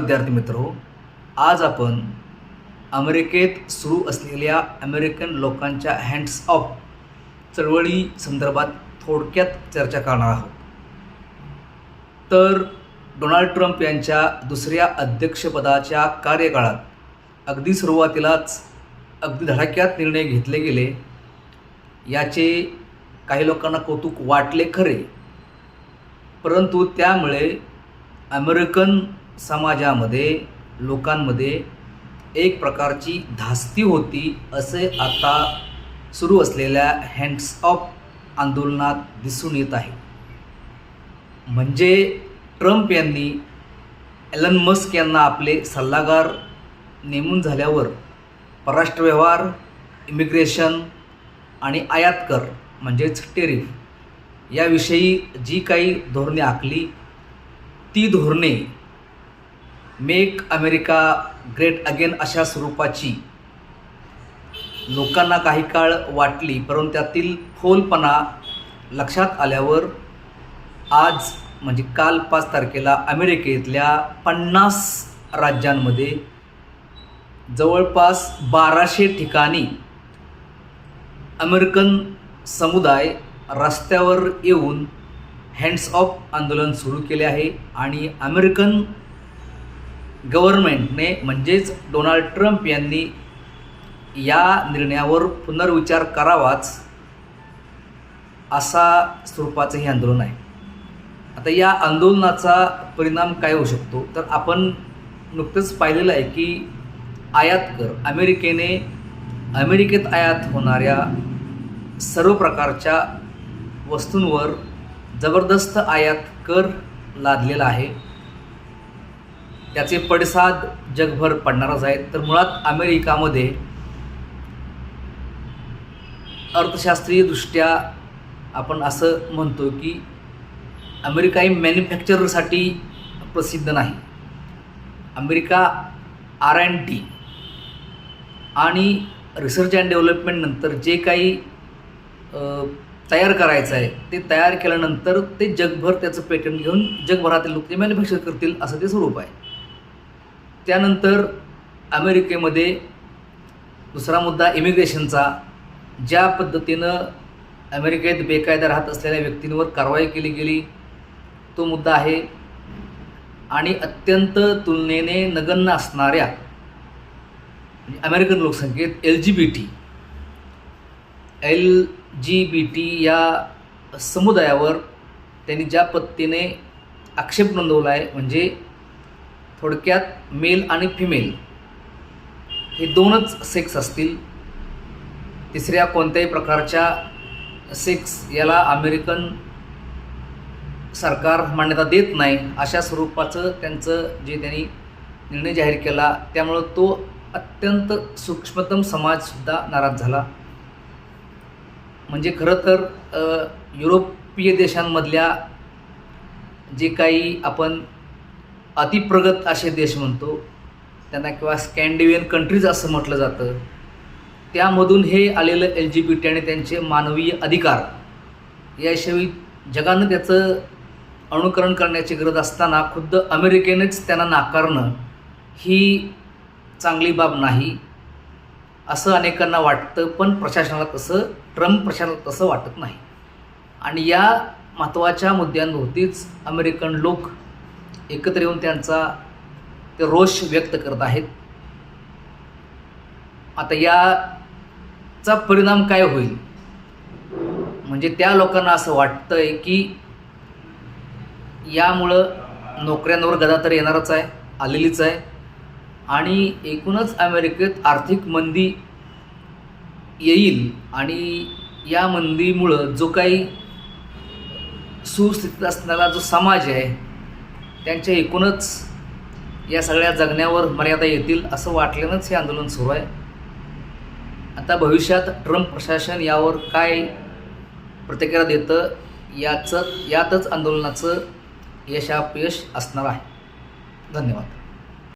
विद्यार्थी मित्र आज आपण अमेरिकेत सुरू असलेल्या अमेरिकन लोकांच्या हँड्स ऑफ चळवळी संदर्भात थोडक्यात चर्चा करणार आहोत. तर डोनाल्ड ट्रम्प यांच्या दुसऱ्या अध्यक्षपदाच्या कार्यकाळात अगदी सुरुवातीलाच अगदी धडाक्यात निर्णय घेतले गेले. याचे काही लोकांना कौतुक वाटले खरे. परंतु त्यामुळे अमेरिकन समाजामध्ये लोकांमध्ये एक प्रकारची धास्ती होती असे आता सुरू असलेल्या हँड्स ऑफ आंदोलनात दिसून येत आहे. म्हणजे ट्रम्प यांनी एलन मस्क यांना आपले सल्लागार नेमून झाल्यावर परराष्ट्र व्यवहार इमिग्रेशन आणि आयात कर म्हणजेच टेरिफ याविषयी जी काही धोरणे आखली ती धोरणे मेक अमेरिका ग्रेट अगेन अशा स्वरूपाची. लोकांना काही काळ वाटली परंतु त्यातील खोलपणा लक्षात आल्यावर आज म्हणजे काल पाच तारखेला अमेरिकेतल्या पन्नास राज्यांमध्ये जवळपास बाराशे ठिकाणी अमेरिकन समुदाय रस्त्यावर येऊन हँड्स ऑफ आंदोलन सुरू केले आहे आणि अमेरिकन गव्हर्नमेंटने म्हणजेच डोनाल्ड ट्रम्प यांनी या निर्णयावर पुनर्विचार करावाच असा स्वरूपाचं हे आंदोलन आहे. आता या आंदोलनाचा परिणाम काय होऊ शकतो? तर आपण नुकतंच पाहिलेलं आहे की आयात कर अमेरिकेने अमेरिकेत आयात होणाऱ्या सर्व प्रकारच्या वस्तूंवर जबरदस्त आयात कर लादलेला आहे. त्याचे पडसाद जगभर पडणारच आहेत. तर मुळात अमेरिकामध्ये अर्थशास्त्रीयदृष्ट्या आपण असं म्हणतो की अमेरिका ही मॅन्युफॅक्चरसाठी प्रसिद्ध नाही. अमेरिका आर अँड टी आणि रिसर्च अँड डेव्हलपमेंटनंतर जे काही तयार करायचं आहे ते तयार केल्यानंतर ते जगभर त्याचं पेटंट घेऊन जगभरातील लोक ते मॅन्युफॅक्चर करतील असं ते स्वरूप आहे. त्यानंतर अमेरिकेमध्ये दुसरा मुद्दा इमिग्रेशनचा. ज्या पद्धतीनं अमेरिकेत बेकायदा राहत असलेल्या व्यक्तींवर कारवाई केली गेली तो मुद्दा आहे. आणि अत्यंत तुलनेने नगण्य असणाऱ्या म्हणजे अमेरिकन लोकसंख्येत L G B T L G B T या समुदायावर त्यांनी ज्या पद्धतीने आक्षेप नोंदवला आहे म्हणजे थोडक्यात मेल आणि फिमेल हे दोनच सेक्स असतील. तिसऱ्या कोणत्याही प्रकारच्या सेक्स याला अमेरिकन सरकार मान्यता देत नाही अशा स्वरूपाचं त्यांचं जे त्यांनी निर्णय जाहीर केला त्यामुळं तो अत्यंत सूक्ष्मतम समाजसुद्धा नाराज झाला. म्हणजे खरं तर युरोपीय देशांमधल्या जे काही आपण अतिप्रगत असे देश म्हणतो. त्यांना किंवा स्कॅन्डिवियन कंट्रीज असं म्हटलं जातं. त्यामधून हे आलेलं एल जी बी टी आणि त्यांचे मानवीय अधिकार याशिवाय जगानं त्याचं अनुकरण करण्याची गरज असताना खुद्द अमेरिकेनेच त्यांना नाकारणं ही चांगली बाब नाही असं अनेकांना वाटतं पण प्रशासनाला तसं ट्रम्प प्रशासनाला तसं वाटत नाही. आणि या महत्त्वाच्या मुद्द्यांभोवतीच अमेरिकन लोक एकत्र येऊन त्यांचा ते रोष व्यक्त करत आहेत. आता याचा परिणाम काय होईल? म्हणजे त्या लोकांना असं वाटतंय की यामुळं नोकऱ्यांवर गदा तर येणारच आहे आलेलीच आहे. आणि एकूणच अमेरिकेत आर्थिक मंदी येईल आणि या मंदीमुळं जो काही सुस्थितीत असणारा जो समाज आहे त्यांच्या एकूणच या सगळ्या जगण्यावर मर्यादा येतील असं वाटल्यानंच हे आंदोलन सुरू आहे. आता भविष्यात ट्रम्प प्रशासन यावर काय प्रतिक्रिया देतं याचं यातच आंदोलनाचं यशापयश असणार आहे. धन्यवाद.